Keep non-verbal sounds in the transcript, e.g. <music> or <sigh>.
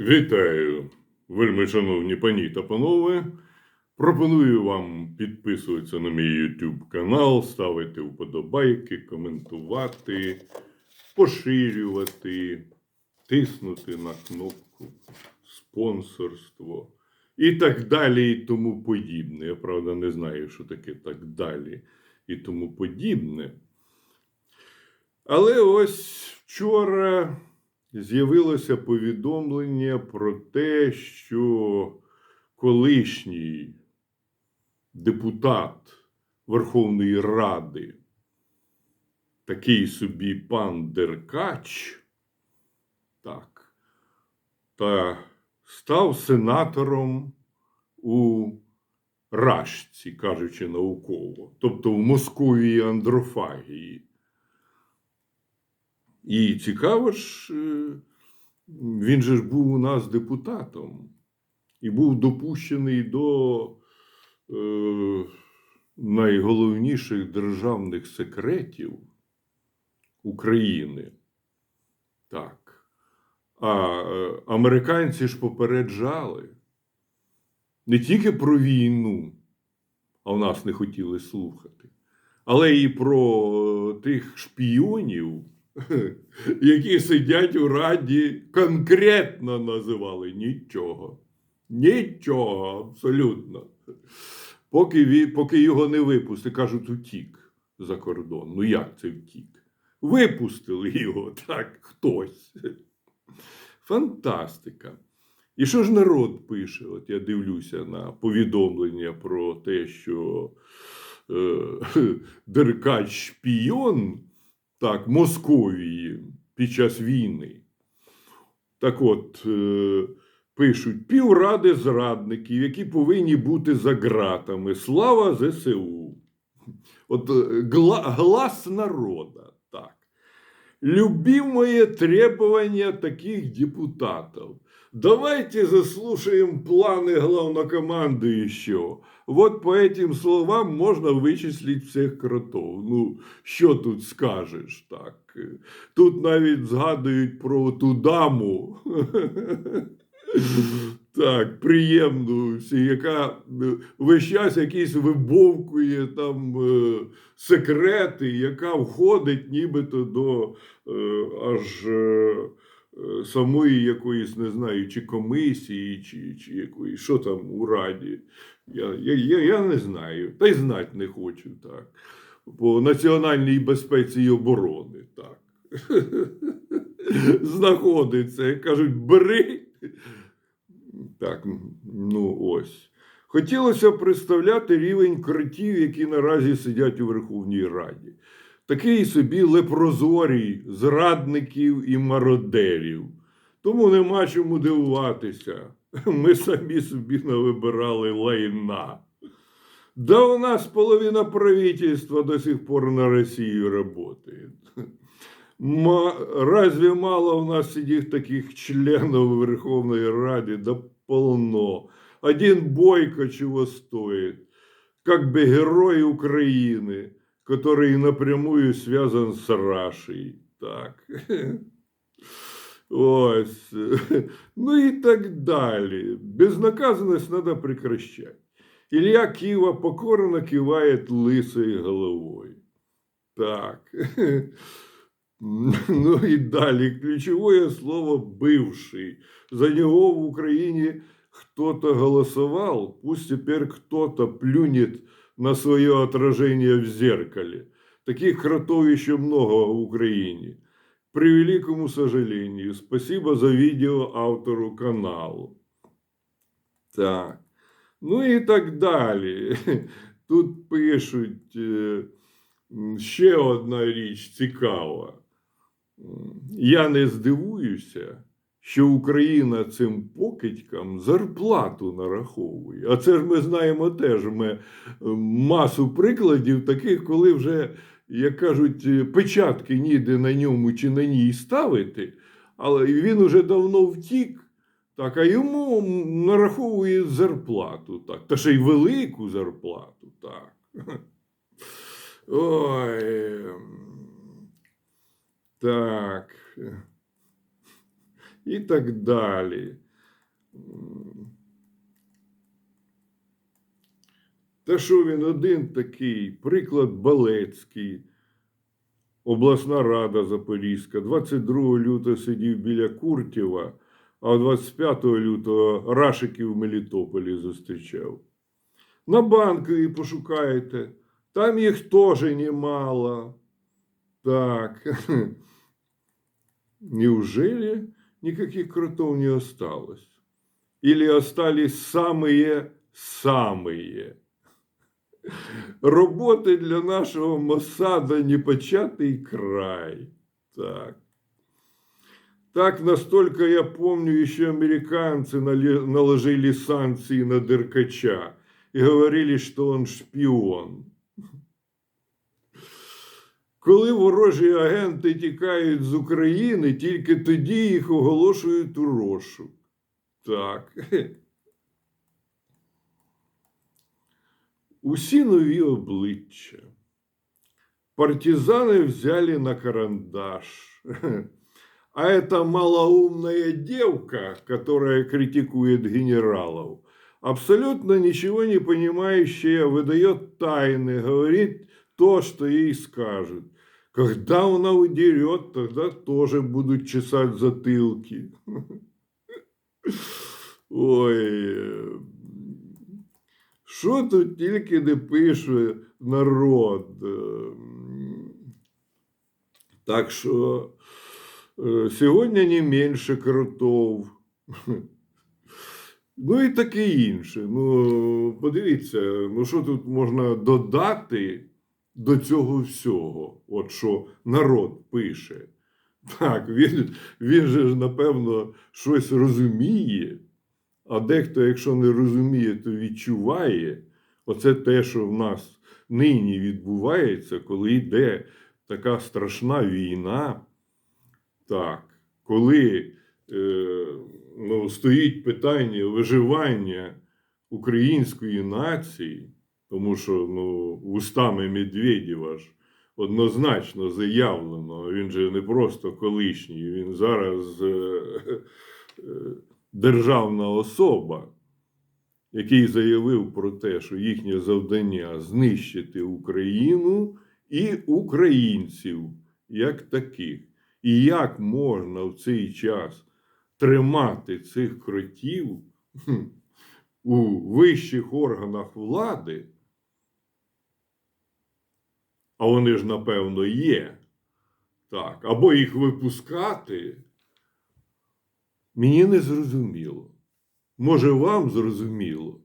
Вітаю, вельми шановні пані та панове. Пропоную вам підписуватися на мій YouTube канал, ставити вподобайки, коментувати, поширювати, тиснути на кнопку спонсорство і так далі, і тому подібне. Я правда не знаю, що таке так далі і тому подібне. Але ось вчора з'явилося повідомлення про те, що колишній депутат Верховної Ради, такий собі пан Деркач, так, та став сенатором у Рашці, кажучи науково, тобто в Московії андрофагії. І цікаво ж, е, він же ж був у нас депутатом і був допущений до е, найголовніших державних секретів України. Так. А е, американці ж попереджали не тільки про війну, а в нас не хотіли слухати, але і про е, тих шпіонів, <laughs> які сидять у раді, конкретно називали нічого. Нічого, абсолютно. Поки, поки його не випустили, кажуть, утік за кордон. Ну як це втік? Випустили його, <laughs> так, хтось. Фантастика. І що ж народ пише? От я дивлюся на повідомлення про те, що е, <laughs> Деркач шпійон так, Московії під час війни. Так от, е, пишуть півради зрадників, які повинні бути за ґратами. Слава ЗСУ. От е, гла, глас народа. Так. Любимое требование таких депутатов. Давайте заслушаем планы главнокомандующего. Вот по этим словам можно вичислити всіх кротов. Ну, що тут скажеш так? Тут навіть згадують про ту даму. <laughs> Так, приємну, яка е, весь час якісь вибовкує там е, секрети, яка входить нібито до е, аж самої якоїсь, не знаю, чи комісії, чи, чи якоїсь, що там у раді. Я, я, я, не знаю, та й знати не хочу так. По національній безпеці і оборони, так. <laughs> Знаходиться, кажуть, бери. Так, ну ось. Хотілося представляти рівень критів, які наразі сидять у Верховній Раді Такий собі лепрозорій зрадників і мародерів. Тому нема чому дивуватися. <laughs> Ми самі собі навибирали лайна. Да у нас половина правительства до сих пор на Россию работает. <laughs> Ма- Разве мало у нас сидит таких членов Верховной Рады? Да полно. Один Бойко чего стоит. Как бы герой Украины, который напрямую связан с Рашей. Так. Ось. Ну і так далі. Безнаказанность надо прекращать. Илья Кива покорно кивает лысой головой. Так. Ну і далі. Ключовое слово бывший. За него в Украине кто-то голосовал, пусть теперь кто-то плюнет на свое отражение в зеркале. Таких кротов еще много в Украине. К превеликому сожалению. Спасибо за видео автору каналу. Так. Ну і так далі. <laughs> Тут пишуть е, ще одна річ цікава. Я не здивуюся, що Україна цим покидькам зарплату нараховує. А це ж ми знаємо теж ми е, масу прикладів таких, коли вже, як кажуть, е, печатки ніде на ньому чи на ній ставити, але він уже давно втік. Так, а йому нараховує зарплату, так, та ще й велику зарплату, так. <laughs> Ой. Так. І так далі. Та що він один такий, приклад Балецький, обласна рада Запорізька, 22 лютого сидів біля Куртєва, а 25 лютого Рашиків в Мелітополі зустрічав. На банковій пошукайте, там їх теж немало. Так. <laughs> Неужели никаких кротов не осталось? Или остались самые самые? Роботи для нашого Моссада непочатый край. Так. Так, настолько я помню, еще американцы наложили санкции на Деркача и говорили, что он шпион. Коли ворожі агенти тікають з України, тільки тоді їх оголошують у розшук. Так. <laughs> Усі нові обличчя. Партизаны взяли на карандаш. <laughs> А эта малоумная девка, которая критикует генералов, абсолютно ничего не понимающая, выдает тайны, говорит то, что ей скажут. Когда она удерет, тогда тоже будут чесать затылки. Ой. е, Що тут тільки не пише народ. Ем, Так що е, сьогодні не менше кротов. Ну і таке інше. Ну, подивіться, ну що тут можна додати До цього всього? От що народ пише. Так, він, він же ж, напевно, щось розуміє, а дехто, якщо не розуміє, то відчуває. Оце те, що в нас нині відбувається, коли йде така страшна війна. Так, коли е, ну, стоїть питання виживання української нації, тому що ну, устами Медведєва ж однозначно заявлено, він же не просто колишній, він зараз е, е, державна особа, який заявив про те, що їхнє завдання знищити Україну і українців як таких. І як можна в цей час тримати цих кротів у вищих органах влади, а вони ж, напевно, є, так, або їх випускати, мені не зрозуміло. Може, вам зрозуміло.